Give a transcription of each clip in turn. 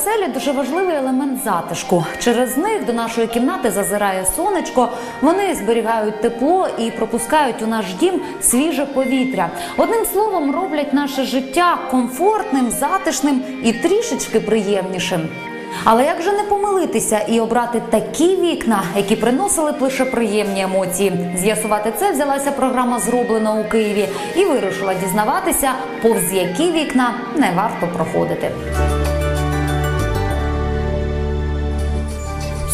Оселі дуже важливий елемент затишку. Через них до нашої кімнати зазирає сонечко. Вони зберігають тепло і пропускають у наш дім свіже повітря. Одним словом, роблять наше життя комфортним, затишним і трішечки приємнішим. Але як же не помилитися і обрати такі вікна, які приносили б лише приємні емоції? З'ясувати це взялася програма зроблено у Києві і вирішила дізнаватися, повз які вікна не варто проходити.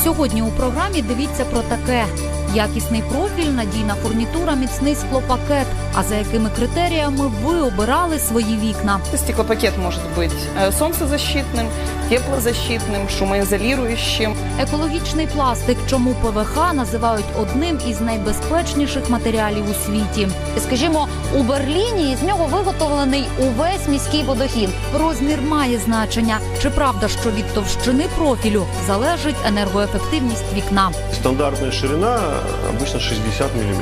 Сьогодні у програмі дивіться про таке: якісний профіль, надійна фурнітура, міцний склопакет. А за якими критеріями ви обирали свої вікна? Стеклопакет может быть э, солнцезащитным, теплозащитным, шумоизолирующим. Екологічний пластик, чому ПВХ називають одним із найбезпечніших матеріалів у світі. Скажімо, у Берліні з нього виготовлений увесь міський водохід. Розмір має значення. Чи правда, що від товщини профілю залежить енергоефективність вікна? Стандартная ширина обычно 60 мм.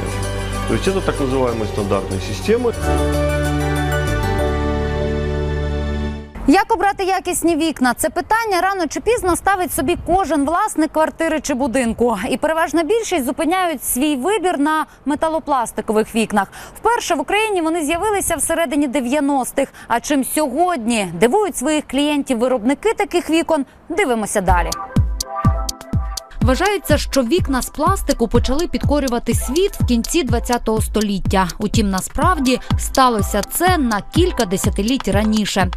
То есть это так называемые стандартные системы. Як обрати якісні вікна? Це питання рано чи пізно ставить собі кожен власник квартири чи будинку. І переважна більшість зупиняють свій вибір на металопластикових вікнах. Вперше в Україні вони з'явилися всередині 90-х. А чим сьогодні дивують своїх клієнтів виробники таких вікон? Дивимося далі. Вважається, що вікна з пластику почали підкорювати світ в кінці ХХ століття. Утім, насправді сталося це на кілька десятиліть раніше.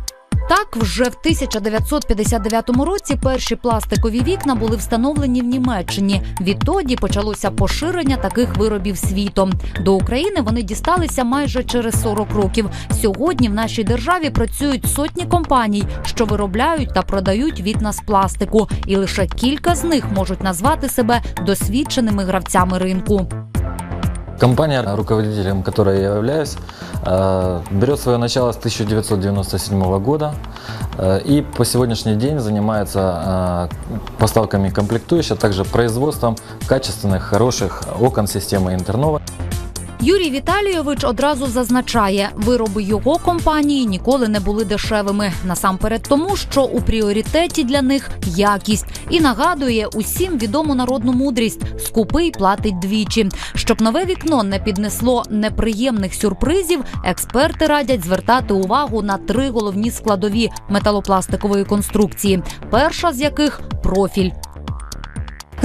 Так, вже в 1959 році перші пластикові вікна були встановлені в Німеччині. Відтоді почалося поширення таких виробів світом. До України вони дісталися майже через 40 років. Сьогодні в нашій державі працюють сотні компаній, що виробляють та продають вікна з пластику, і лише кілька з них можуть назвати себе досвідченими гравцями ринку. Компания, руководителем которой я являюсь, э, берет свое начало с 1997 года э, и по сегодняшний день занимается э, поставками комплектующих, а также производством качественных, хороших окон системы Интернова. Юрій Віталійович одразу зазначає, вироби його компанії ніколи не були дешевими. Насамперед тому, що у пріоритеті для них якість і нагадує усім відому народну мудрість: скупий платить двічі. Щоб нове вікно не піднесло неприємних сюрпризів, експерти радять звертати увагу на три головні складові металопластикової конструкції. Перша з яких профіль.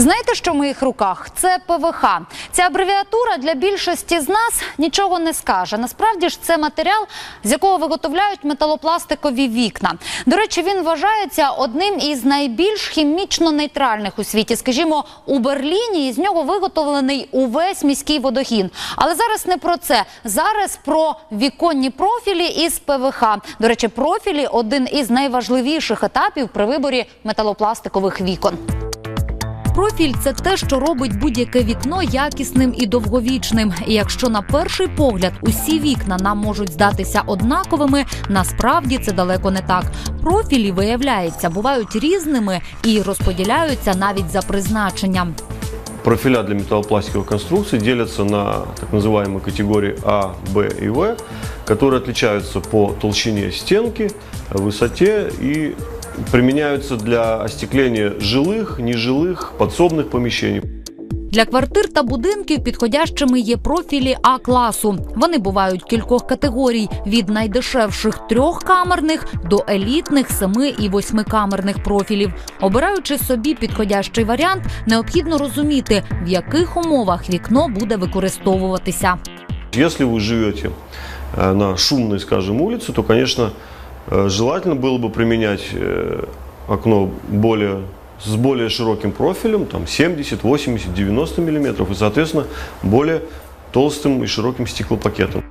Знаєте, що в моїх руках? Це ПВХ. Ця абревіатура для більшості з нас нічого не скаже. Насправді ж це матеріал, з якого виготовляють металопластикові вікна. До речі, він вважається одним із найбільш хімічно нейтральних у світі. Скажімо, у Берліні із нього виготовлений увесь міський водохід. Але зараз не про це. Зараз про віконні профілі із ПВХ. До речі, профілі один із найважливіших етапів при виборі металопластикових вікон. Профіль це те, що робить будь-яке вікно якісним і довговічним. І якщо на перший погляд усі вікна нам можуть здатися однаковими, насправді це далеко не так. Профілі виявляється, бувають різними і розподіляються навіть за призначенням. Профиля для металлопластиковых конструкций делятся на так называемые категории А, Б и В, которые отличаются по толщине стенки, высоте и применяются для остекления жилых, нежилых, подсобных помещений. Для квартир та будинків підходящими є профілі А класу. Вони бувають кількох категорій: від найдешевших трьохкамерних до елітних семи і восьмикамерних профілів. Обираючи собі підходящий варіант, необхідно розуміти, в яких умовах вікно буде використовуватися. Если вы живете э, на шумной, скажем, улице, то, конечно, э, желательно было бы применять э, окно более, с более широким профилем, там 70, 80, 90 миллиметров, и, соответственно, более толстым и широким стеклопакетом.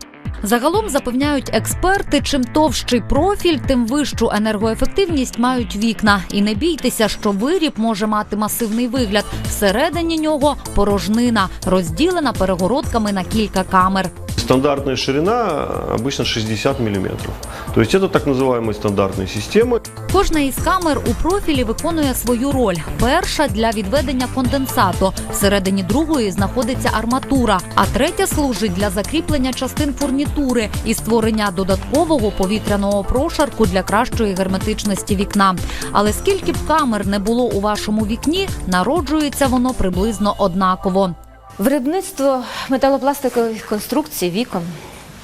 Загалом запевняють експерти, чим товщий профіль, тим вищу енергоефективність мають вікна. І не бійтеся, що виріб може мати масивний вигляд. Всередині нього порожнина, розділена перегородками на кілька камер. стандартная ширина обычно 60 миллиметров. То есть это так называемые стандартные системы. Кожна із камер у профілі виконує свою роль. Перша для відведення конденсату. Всередині другої знаходиться арматура, а третя служить для закріплення частин фурнітури і створення додаткового повітряного прошарку для кращої герметичності вікна. Але скільки б камер не було у вашому вікні, народжується воно приблизно однаково. Виробництво металопластикових конструкцій вікон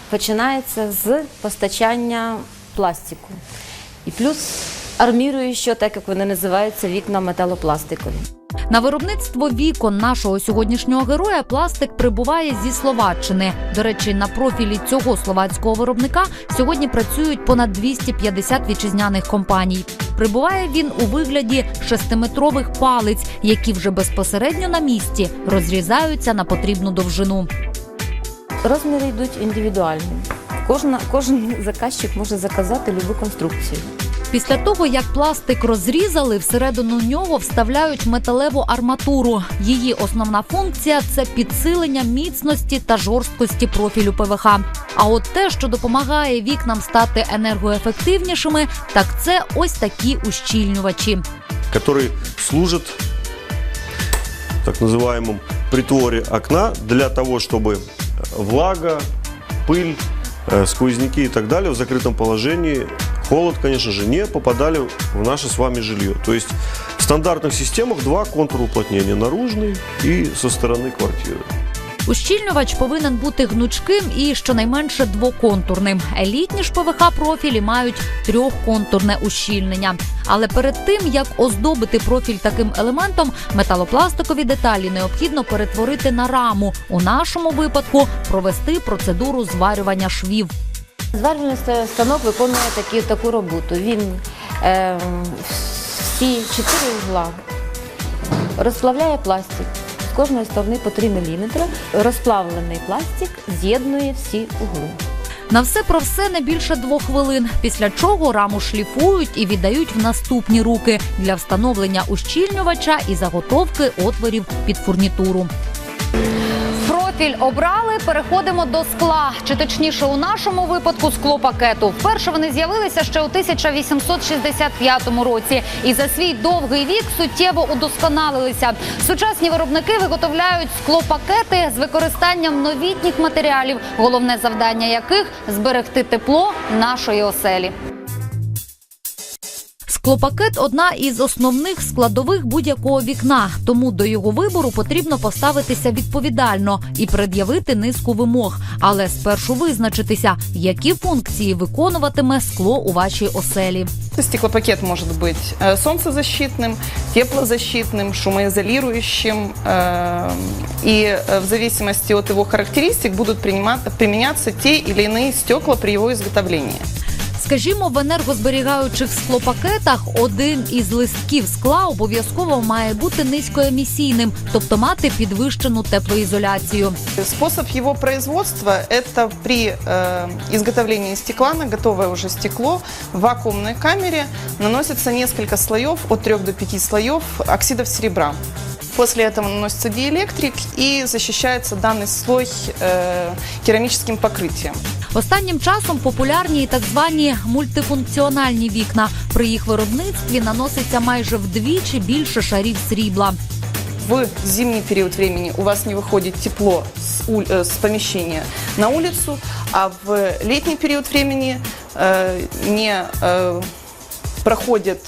починається з постачання пластику. І плюс арміруючого, так як вони називаються, вікна металопластикові. На виробництво вікон нашого сьогоднішнього героя пластик прибуває зі Словаччини. До речі, на профілі цього словацького виробника сьогодні працюють понад 250 вітчизняних компаній. Прибуває він у вигляді шестиметрових палиць, які вже безпосередньо на місці розрізаються на потрібну довжину. Розміри йдуть індивідуальні. Кожна, кожен заказчик може заказати любу конструкцію. Після того, як пластик розрізали, всередину нього вставляють металеву арматуру. Її основна функція це підсилення міцності та жорсткості профілю ПВХ. А от те, що допомагає вікнам стати енергоефективнішими, так це ось такі ущільнювачі. который служит так называемом притворе окна для того, чтобы влага, пыль, э, сквозняки и так далее в закрытом положении, холод, конечно же, не попадали в наше с вами жилье. То есть в стандартных системах два контура уплотнения, наружный и со стороны квартиры. Ущільнювач повинен бути гнучким і щонайменше двоконтурним. Елітні ж ПВХ профілі мають трьохконтурне ущільнення. Але перед тим як оздобити профіль таким елементом, металопластикові деталі необхідно перетворити на раму. У нашому випадку провести процедуру зварювання швів. Зварювальний станок виконує такі, таку роботу. Він е, всі чотири угла розплавляє пластик. З кожної сторони по 3 мм. Розплавлений пластик з'єднує всі угли. На все про все не більше двох хвилин. Після чого раму шліфують і віддають в наступні руки для встановлення ущільнювача і заготовки отворів під фурнітуру. Профіль обрали. Переходимо до скла, чи точніше, у нашому випадку склопакету. Вперше вони з'явилися ще у 1865 році, і за свій довгий вік суттєво удосконалилися. Сучасні виробники виготовляють склопакети з використанням новітніх матеріалів, головне завдання яких зберегти тепло нашої оселі. Склопакет одна із основних складових будь-якого вікна, тому до його вибору потрібно поставитися відповідально і пред'явити низку вимог, але спершу визначитися, які функції виконуватиме скло у вашій оселі. Стеклопакет может быть э, солнцезащитным, теплозащитным, шумоизолирующим. э, И э, в зависимости от его характеристик будут принимать- применяться те или иные стекла при его изготовлении. Скажімо, в енергозберігаючих склопакетах один із листків скла обов'язково має бути низькоемісійним, тобто мати підвищену теплоізоляцію. Способ его производства – это при э, изготовлении стекла на готовое уже стекло в вакуумной камере наносится несколько слоев, от 3 до 5 слоев оксидов серебра. После этого наносится диэлектрик и защищается данный слой э, керамическим покрытием. Останнім часом популярні і так звані мультифункціональні вікна. При їх виробництві наноситься майже вдвічі більше шарів срібла. В зимний период времени у вас не выходит тепло с, уль- э, с помещения на улицу, а в летний период времени э, не э, проходят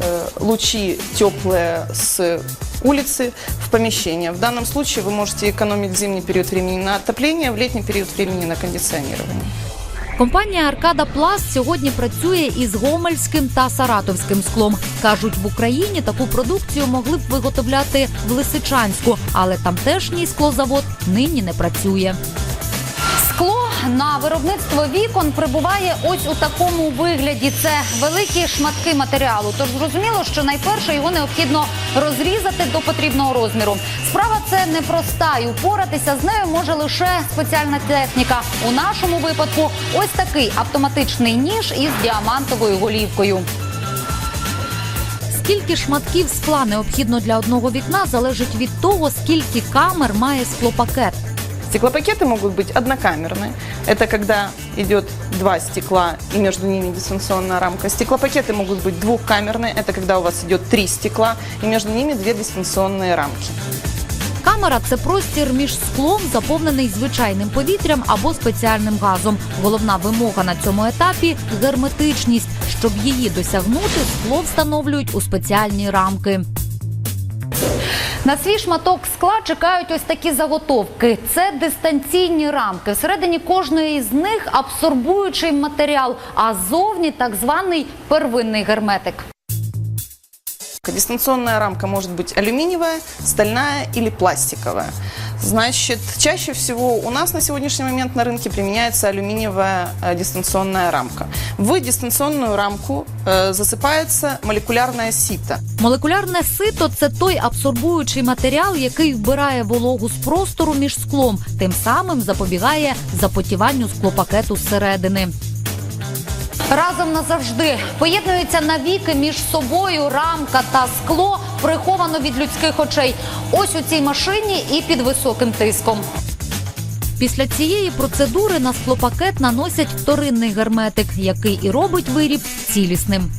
э, лучи теплые с улицы в помещение. В данном случае вы можете экономить в зимний период времени на отопление, в летний период времени на кондиционирование. Компанія Аркада Пласт сьогодні працює із гомельським та саратовським склом. кажуть, в Україні таку продукцію могли б виготовляти в Лисичанську, але тамтешній склозавод нині не працює. На виробництво вікон прибуває ось у такому вигляді. Це великі шматки матеріалу. Тож зрозуміло, що найперше його необхідно розрізати до потрібного розміру. Справа це непроста, і упоратися з нею може лише спеціальна техніка. У нашому випадку ось такий автоматичний ніж із діамантовою голівкою. Скільки шматків скла необхідно для одного вікна, залежить від того, скільки камер має склопакет. Стеклопакеты могут быть однокамерные. Это когда идет два стекла и между ними дистанционная рамка. Стеклопакеты могут быть двухкамерные. Это когда у вас идет три стекла и между ними две дистанционные рамки. Камера це простір між склом, заповнений звичайним повітрям або спеціальним газом. Головна вимога на цьому етапі герметичність. Щоб її досягнути, скло встановлюють у спеціальні рамки. На свій шматок скла чекають ось такі заготовки. Це дистанційні рамки. Всередині кожної з них абсорбуючий матеріал, а зовні так званий первинний герметик. Дистанционная рамка может быть алюминиевая, стальная или пластиковая. Значит, чаще всего у нас на сегодняшний момент на рынке применяется алюминиевая э, дистанционная рамка. В дистанционную рамку э, засыпается молекулярное сито. Молекулярне сито це той абсорбуючий матеріал, який вбирає вологу з простору між склом, тим самим запобігає запотіванню склопакету зсередини. Разом назавжди поєднуються навіки між собою рамка та скло, приховано від людських очей. Ось у цій машині і під високим тиском. Після цієї процедури на склопакет наносять вторинний герметик, який і робить виріб цілісним.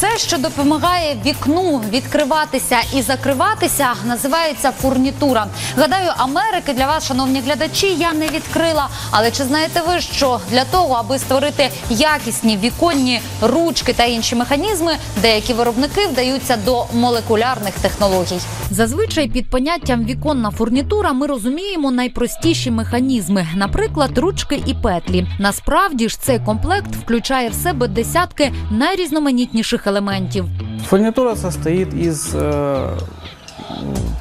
Все, що допомагає вікну відкриватися і закриватися, називається фурнітура. Гадаю, Америки для вас, шановні глядачі, я не відкрила. Але чи знаєте ви, що для того, аби створити якісні віконні ручки та інші механізми, деякі виробники вдаються до молекулярних технологій? Зазвичай під поняттям віконна фурнітура ми розуміємо найпростіші механізми, наприклад, ручки і петлі. Насправді ж цей комплект включає в себе десятки найрізноманітніших елементів. Фурнитура состоит из э,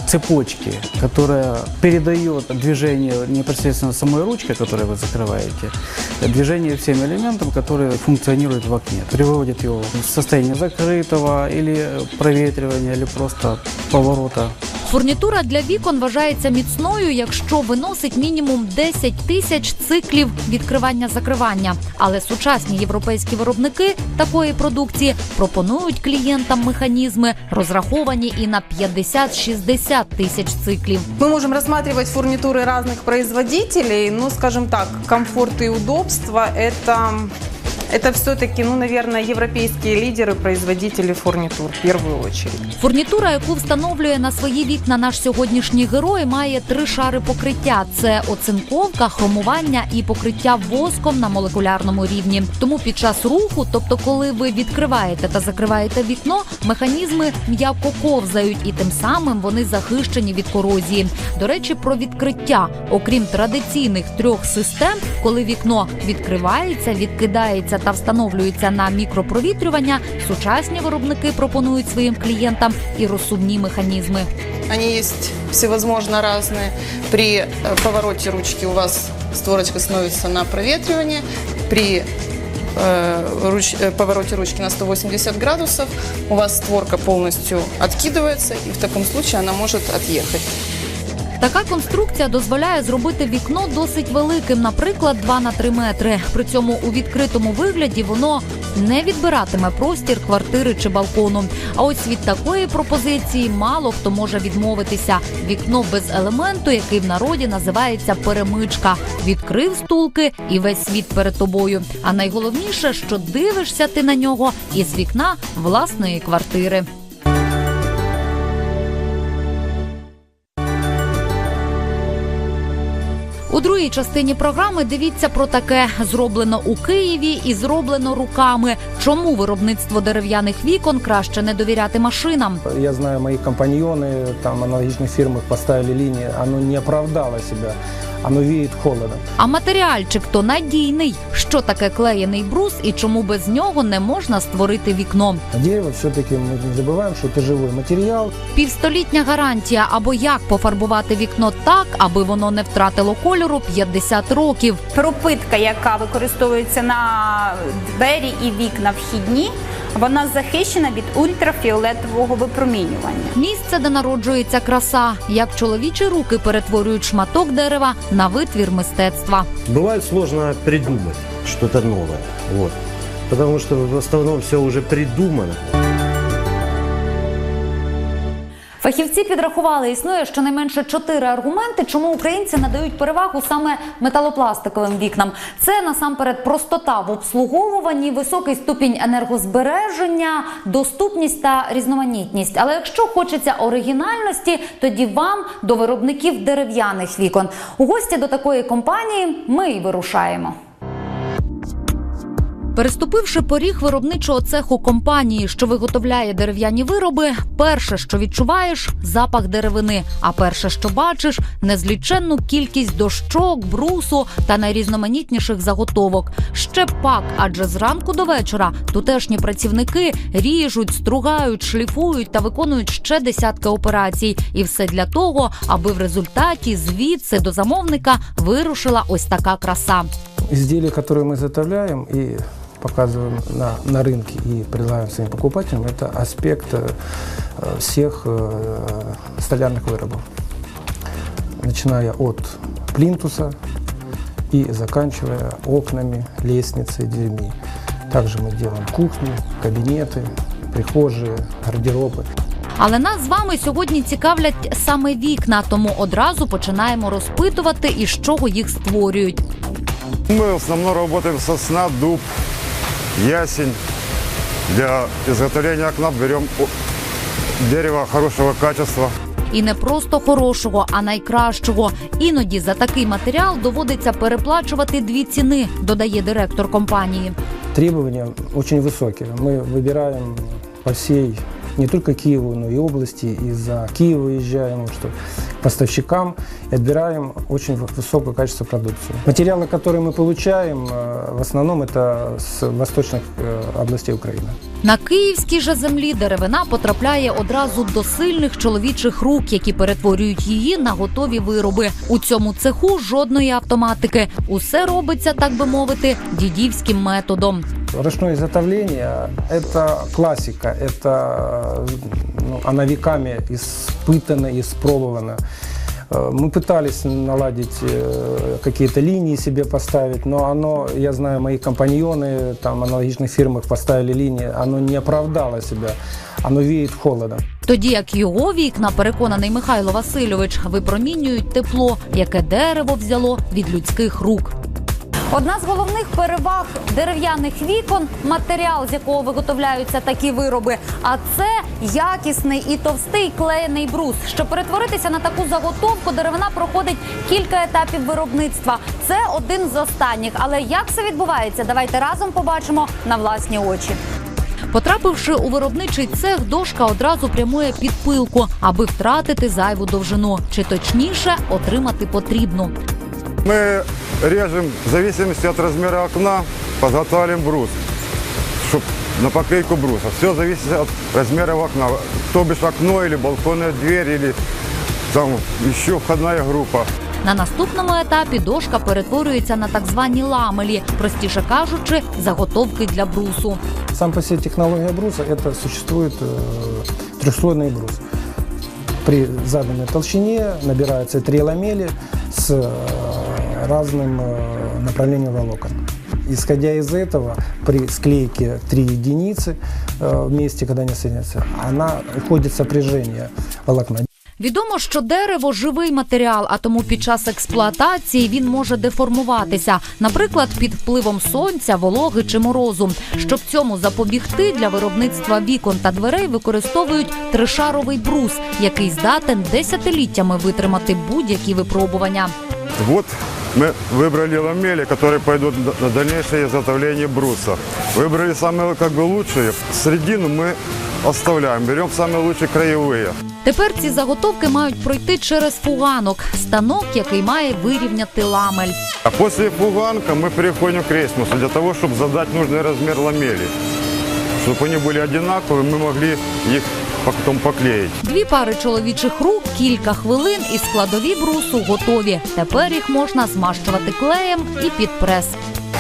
цепочки, которая передает движение непосредственно самой ручкой, которую вы закрываете, движение всем элементам, которые функционируют в окне. Приводит его в состояние закрытого или проветривания, или просто поворота Фурнітура для вікон вважається міцною, якщо виносить мінімум 10 тисяч циклів відкривання-закривання. Але сучасні європейські виробники такої продукції пропонують клієнтам механізми, розраховані і на 50-60 тисяч циклів. Мы можем рассматривать фурнитуры разных производителей, но, скажем так, комфорт и удобство – это, это все-таки, ну, наверное, европейские лидеры, производители фурнитур в первую очередь. Фурнітура, яку встановлює на свої вікна наш сьогоднішній герой, має три шари покриття: це оцинковка, хромування і покриття воском на молекулярному рівні. Тому під час руху, тобто коли ви відкриваєте та закриваєте вікно, механізми м'яко ковзають, і тим самим вони захищені від корозії. До речі, про відкриття, окрім традиційних трьох систем, коли вікно відкривається, відкидається та встановлюється на мікропровітрювання, сучасні виробники пропонують своїм клієнтам і розсувні механізми. Они есть всевозможно разные. При э, повороте ручки у вас створочка становится на проветривание. При э, руч- э, повороте ручки на 180 градусов у вас створка полностью откидывается, и в таком случае она может отъехать. Така конструкція дозволяє зробити вікно досить великим, наприклад, 2 на 3 метри. При цьому у відкритому вигляді воно не відбиратиме простір квартири чи балкону. А ось від такої пропозиції мало хто може відмовитися. Вікно без елементу, який в народі називається перемичка. Відкрив стулки і весь світ перед тобою. А найголовніше, що дивишся ти на нього із вікна власної квартири. Другій частині програми дивіться про таке: зроблено у Києві і зроблено руками. Чому виробництво дерев'яних вікон краще не довіряти машинам? Я знаю, мої компаньйони там аналогічні фірми поставили лінії, воно не оправдало себя, оно веет холодом. А матеріальчик то надійний. Що таке клеєний брус і чому без нього не можна створити вікно? А дерево все-таки мы не забываем, что это живой материал. Півстолітня гарантія або як пофарбувати вікно так, аби воно не втратило кольору 50 років. пропитка, яка використовується на двері і вікна вхідні, вона захищена від ультрафіолетового випромінювання. Місце, де народжується краса, як чоловічі руки перетворюють шматок дерева на витвір мистецтва. Буває складно придумати щось нове. Вот. що что в основному все вже придумано. Фахівці підрахували, існує щонайменше чотири аргументи, чому українці надають перевагу саме металопластиковим вікнам. Це насамперед простота в обслуговуванні, високий ступінь енергозбереження, доступність та різноманітність. Але якщо хочеться оригінальності, тоді вам до виробників дерев'яних вікон. У гості до такої компанії ми й вирушаємо. Переступивши поріг виробничого цеху компанії, що виготовляє дерев'яні вироби, перше, що відчуваєш запах деревини. А перше, що бачиш, незліченну кількість дощок, брусу та найрізноманітніших заготовок. Ще пак, адже зранку до вечора тутешні працівники ріжуть, стругають, шліфують та виконують ще десятки операцій. І все для того, аби в результаті звідси до замовника вирушила ось така краса. Изделия, которые мы изготовляем и показываем на, на рынке и предлагаем своим покупателям, это аспект э, всех э, столярных вырабов. Начиная от плинтуса и заканчивая окнами, лестницей, дверьми. Также мы делаем кухни, кабинеты, прихожие, гардеробы. Але нас з вами сьогодні цікавлять саме вікна, тому одразу починаємо розпитувати, із чого їх створюють. Мы в основном работаем сосна, дуб, ясень. Для изготовления окна берем о- дерево хорошего качества. І не просто хорошого, а найкращого. Іноді за такий матеріал доводиться переплачувати дві ціни, додає директор компанії. Требования очень высокие. Мы выбираем по всей не только Киеву, но и области. И за Киев выезжаем что к поставщикам и отбираем очень в- высокое качество продукции. Материалы, которые мы получаем, э, в основном это с восточных э, областей Украины. На київській же землі деревина потрапляє одразу до сильних чоловічих рук, які перетворюють її на готові вироби. У цьому цеху жодної автоматики. Усе робиться, так би мовити, дідівським методом. Ручное изготовление – это классика, это ну, она веками испытана, испробована. Э, Мы пытались наладить э, какие-то линии себе поставить, но оно, я знаю, мои компаньоны, там аналогичных фирмах поставили линии, оно не оправдало себя, оно веет холодом. Тоді як його вікна, переконаний Михайло Васильович, випромінюють тепло, яке дерево взяло від людських рук. Одна з головних переваг дерев'яних вікон матеріал, з якого виготовляються такі вироби. А це якісний і товстий клеєний брус. Щоб перетворитися на таку заготовку, деревина проходить кілька етапів виробництва. Це один з останніх. Але як це відбувається? Давайте разом побачимо на власні очі. Потрапивши у виробничий цех, дошка одразу прямує під пилку, аби втратити зайву довжину, чи точніше отримати потрібну. Мы режем в зависимости от размера окна, подготавливаем брус, чтоб на поклейку бруса. Все зависит от размера окна. То бишь окно или балконная дверь, или там еще входная группа. На наступному етапі дошка перетворюється на так звані ламелі, простіше кажучи, заготовки для брусу. Сам по себе технология бруса – это существует э, трехслойный брус. При заданной толщине набираются три ламели с э, разным э, направлением волокон. Исходя из этого, при склейке три единицы э, вместе, когда они соединяются, она уходит сопряжение волокна. Відомо, що дерево живий матеріал, а тому під час експлуатації він може деформуватися, наприклад, під впливом сонця, вологи чи морозу. Щоб цьому запобігти, для виробництва вікон та дверей використовують тришаровий брус, який здатен десятиліттями витримати будь-які випробування. Вот мы выбрали ламели, которые пойдут на- на дальнейшее изготовление бруса. Выбрали самые как бы лучшие. Середину мы оставляем, берем самые лучшие краевые. Тепер ці заготовки мають пройти через фуганок, станок, який має вирівняти ламель. А после фуганка мы переходим к рейсмусу для того, чтобы задать нужный размер ламели. Чтобы они были одинаковые, мы могли их потом поклеить. Дві пари чоловічих рук, кілька хвилин і складові брусу готові. Тепер їх можна змащувати клеєм і під прес.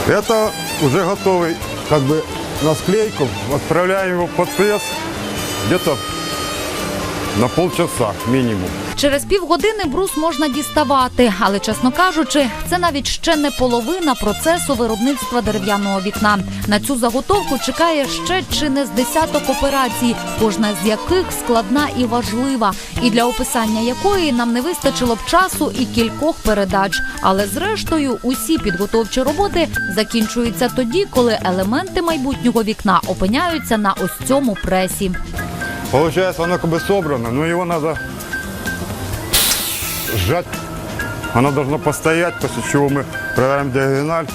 Это уже готовый как бы на склейку. Отправляем его под пресс где-то на полчаса минимум. Через півгодини брус можна діставати, але чесно кажучи, це навіть ще не половина процесу виробництва дерев'яного вікна. На цю заготовку чекає ще чи не з десяток операцій, кожна з яких складна і важлива, і для описання якої нам не вистачило б часу і кількох передач. Але зрештою, усі підготовчі роботи закінчуються тоді, коли елементи майбутнього вікна опиняються на ось цьому пресі. Получается, оно как бы собрано, но его надо сжать. Оно должно постоять, после чего мы проверяем диагональ,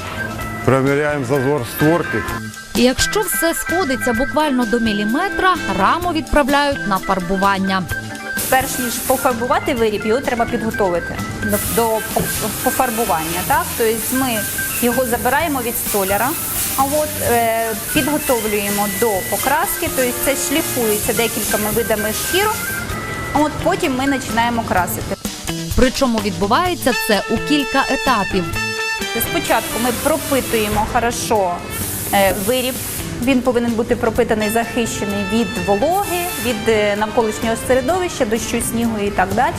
проверяем зазор створки. І якщо все сходиться буквально до міліметра, раму відправляють на фарбування. Перш ніж пофарбувати виріб, його треба підготовити до, до пофарбування. Так? Тобто ми його забираємо від столяра, а от е, підготовлюємо до покраски, тобто це шліфується декількома видами шкіру, а от потім ми починаємо красити. Причому відбувається це у кілька етапів. Спочатку ми пропитуємо хорошо е, виріб. Він повинен бути пропитаний, захищений від вологи, від е, навколишнього середовища, дощу, снігу і так далі.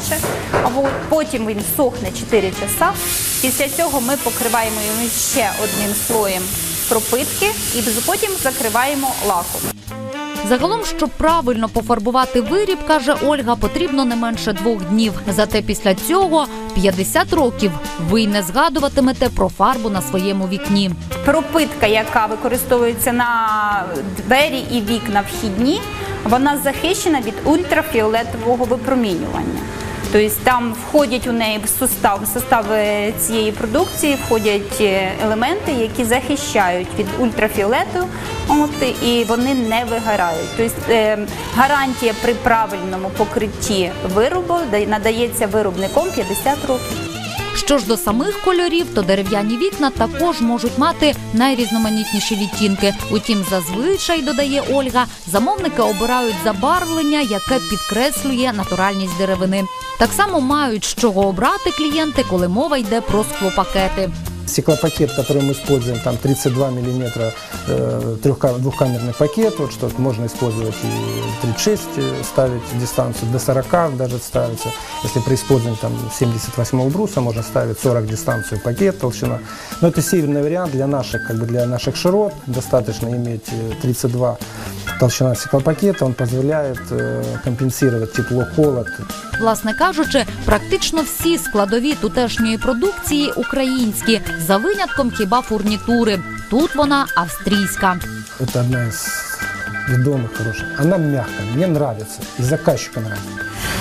А от потім він сохне 4 часа. Після цього ми покриваємо його ще одним слоєм пропитки і потім закриваємо лаком. Загалом, щоб правильно пофарбувати виріб, каже Ольга, потрібно не менше двох днів. Зате після цього 50 років ви й не згадуватимете про фарбу на своєму вікні. Пропитка, яка використовується на двері і вікна вхідні, вона захищена від ультрафіолетового випромінювання. Тобто там входять у неї в сустав, в состав е, цієї продукції входять е, елементи, які захищають від ультрафіолету, от, і вони не вигорають. Тобто е, гарантія при правильному покритті виробу надається виробником 50 років. Що ж до самих кольорів, то дерев'яні вікна також можуть мати найрізноманітніші відтінки. Утім, зазвичай додає Ольга, замовники обирають забарвлення, яке підкреслює натуральність деревини. Так само мають з чого обрати клієнти, коли мова йде про склопакети. Стеклопакет, который мы используем, там 32 миллиметра э, трехка- двухкамерный пакет, вот что можно использовать и 36 э, ставить дистанцию, до 40 даже ставится. Если при использовании там 78 бруса можно ставить 40 дистанцию пакет, толщина. Но это северный вариант для наших, как бы для наших широт. Достаточно иметь э, 32 толщина стеклопакета, он позволяет э, компенсировать тепло-холод Власне кажучи, практично всі складові тутешньої продукції українські, за винятком хіба фурнітури. Тут вона австрійська. Это одна из ведомых, хороших. Она мягкая, мне нравится, и заказчику нравится.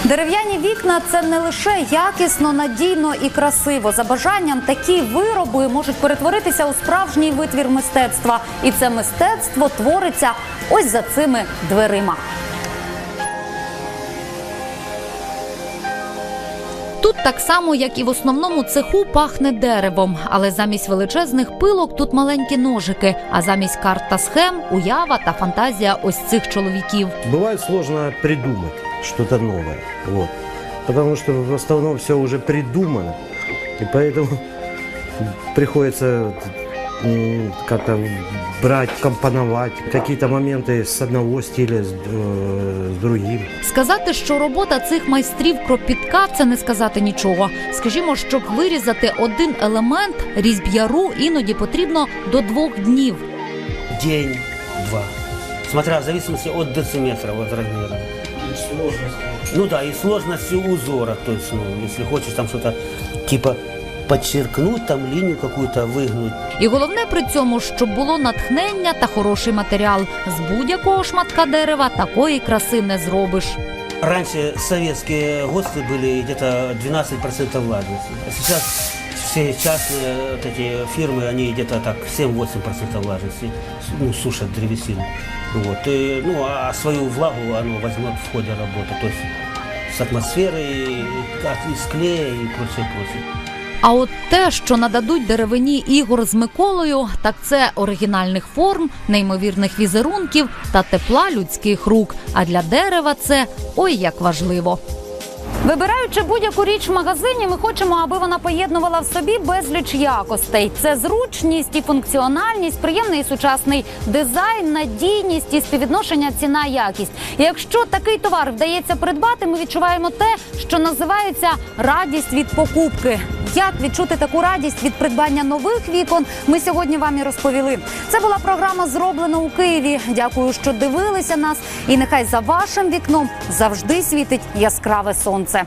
Дерев'яні вікна це не лише якісно, надійно і красиво. За бажанням такі вироби можуть перетворитися у справжній витвір мистецтва, і це мистецтво твориться ось за цими дверима. Тут так само, як і в основному цеху, пахне деревом, але замість величезних пилок тут маленькі ножики, а замість карт та схем уява та фантазія ось цих чоловіків. Буває сложно придумати щось нове. Вот. тому що в основному все вже придумано. і поэтому приходится м, как-то брать, компоновать какие-то моменты с одного стиля с, э, другим. Сказати, що робота цих майстрів кропітка це не сказати нічого. Скажімо, щоб вирізати один елемент різьб'яру іноді потрібно до двох днів. день, два. Смотря в зависимости от дециметра, от размера. Ну да, и сложности узора, то есть, ну, если хочешь там что-то типа подчеркнуть, там линию какую-то выгнуть. І головне при цьому, щоб було натхнення та хороший матеріал. З будь-якого шматка дерева такої краси не зробиш. Раньше советские ГОСТы были где-то 12% влажности. А сейчас все частные вот эти фирмы, они где-то так 7-8% влажности ну, сушат древесину. Вот. И, ну, а свою влагу оно возьмет в ходе работы. То есть с атмосферой, как из клея и прочее, прочее. А от те, що нададуть деревині ігор з Миколою, так це оригінальних форм, неймовірних візерунків та тепла людських рук. А для дерева це ой як важливо. Вибираючи будь-яку річ в магазині, ми хочемо, аби вона поєднувала в собі безліч якостей. Це зручність і функціональність, приємний і сучасний дизайн, надійність і співвідношення ціна-якість. І Якщо такий товар вдається придбати, ми відчуваємо те, що називається радість від покупки. Як відчути таку радість від придбання нових вікон? Ми сьогодні вам і розповіли. Це була програма зроблена у Києві. Дякую, що дивилися нас. І нехай за вашим вікном завжди світить яскраве сонце.